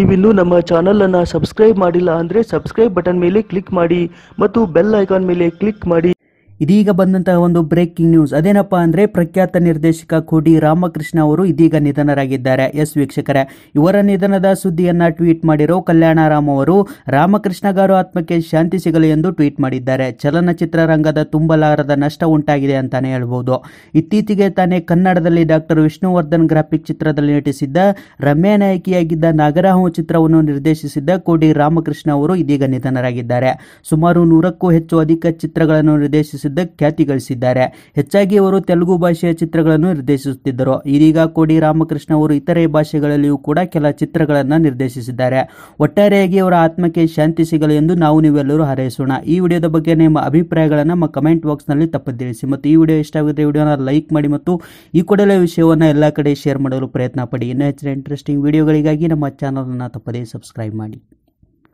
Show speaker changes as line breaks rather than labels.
ನೀವಿನ್ನೂ ನಮ್ಮ ಚಾನಲ್ ಅನ್ನ ಸಬ್ಸ್ಕ್ರೈಬ್ ಮಾಡಿಲ್ಲ ಅಂದ್ರೆ ಸಬ್ಸ್ಕ್ರೈಬ್ ಬಟನ್ ಮೇಲೆ ಕ್ಲಿಕ್ ಮಾಡಿ ಮತ್ತು ಬೆಲ್ ಐಕಾನ್ ಮೇಲೆ ಕ್ಲಿಕ್ ಮಾಡಿ.
ಇದೀಗ ಬಂದಂತಹ ಒಂದು ಬ್ರೇಕಿಂಗ್ ನ್ಯೂಸ್ ಅದೇನಪ್ಪ ಅಂದ್ರೆ ಪ್ರಖ್ಯಾತ ನಿರ್ದೇಶಕ ಕೋಡಿ ರಾಮಕೃಷ್ಣ ಅವರು ಇದೀಗ ನಿಧನರಾಗಿದ್ದಾರೆ. ಎಸ್ ವೀಕ್ಷಕರೇ, ಇವರ ನಿಧನದ ಸುದ್ದಿಯನ್ನ ಟ್ವೀಟ್ ಮಾಡಿರೋ ಕಲ್ಯಾಣ ರಾಮ್ ಅವರು, ರಾಮಕೃಷ್ಣ ಗಾರು ಆತ್ಮಕ್ಕೆ ಶಾಂತಿ ಸಿಗಲಿ ಎಂದು ಟ್ವೀಟ್ ಮಾಡಿದ್ದಾರೆ. ಚಲನಚಿತ್ರ ರಂಗದ ತುಂಬಲಾರದ ನಷ್ಟ ಉಂಟಾಗಿದೆ ಅಂತಾನೆ ಹೇಳ್ಬೋದು. ಇತ್ತೀಚೆಗೆ ತಾನೇ ಕನ್ನಡದಲ್ಲಿ ಡಾಕ್ಟರ್ ವಿಷ್ಣುವರ್ಧನ್ ಗ್ರಾಫಿಕ್ ಚಿತ್ರದಲ್ಲಿ ನಟಿಸಿದ್ದ ರಮ್ಯಾ ನಾಯಕಿಯಾಗಿದ್ದ ನಾಗರಹಾವು ಚಿತ್ರವನ್ನು ನಿರ್ದೇಶಿಸಿದ್ದ ಕೋಡಿ ರಾಮಕೃಷ್ಣ ಅವರು ಇದೀಗ ನಿಧನರಾಗಿದ್ದಾರೆ. ಸುಮಾರು ನೂರಕ್ಕೂ ಹೆಚ್ಚು ಅಧಿಕ ಚಿತ್ರಗಳನ್ನು ನಿರ್ದೇಶಿಸಿದ್ದ ಖ್ಯಾತಿ ಗಳಿಸಿದ್ದಾರೆ ಹೆಚ್ಚಾಗಿ ಅವರು ತೆಲುಗು ಭಾಷೆಯ ಚಿತ್ರಗಳನ್ನು ನಿರ್ದೇಶಿಸುತ್ತಿದ್ದರು. ಇದೀಗ ಕೋಡಿ ರಾಮಕೃಷ್ಣ ಅವರು ಇತರೆ ಭಾಷೆಗಳಲ್ಲಿಯೂ ಕೂಡ ಕೆಲ ಚಿತ್ರಗಳನ್ನು ನಿರ್ದೇಶಿಸಿದ್ದಾರೆ. ಒಟ್ಟಾರೆಯಾಗಿ ಅವರ ಆತ್ಮಕ್ಕೆ ಶಾಂತಿ ಸಿಗಲಿ ಎಂದು ನಾವು ನೀವೆಲ್ಲರೂ ಹಾರೈಸೋಣ. ಈ ವಿಡಿಯೋದ ಬಗ್ಗೆ ನಿಮ್ಮ ಅಭಿಪ್ರಾಯಗಳನ್ನು ನಮ್ಮ ಕಮೆಂಟ್ ಬಾಕ್ಸ್ನಲ್ಲಿ ತಿಳಿಸಿ ಮತ್ತು ಈ ವಿಡಿಯೋ ಇಷ್ಟ ಆಗಿದ್ರೆ ವಿಡಿಯೋನ ಲೈಕ್ ಮಾಡಿ ಮತ್ತು ಈ ಕೂಡಲೇ ವಿಷಯವನ್ನು ಎಲ್ಲ ಕಡೆ ಶೇರ್ ಮಾಡಲು ಪ್ರಯತ್ನ ಪಡಿ. ಇನ್ನೂ ಹೆಚ್ಚಿನ ಇಂಟ್ರೆಸ್ಟಿಂಗ್ ವಿಡಿಯೋಗಳಿಗಾಗಿ ನಮ್ಮ ಚಾನಲನ್ನು ತಪ್ಪದೇ ಸಬ್ಸ್ಕ್ರೈಬ್ ಮಾಡಿ.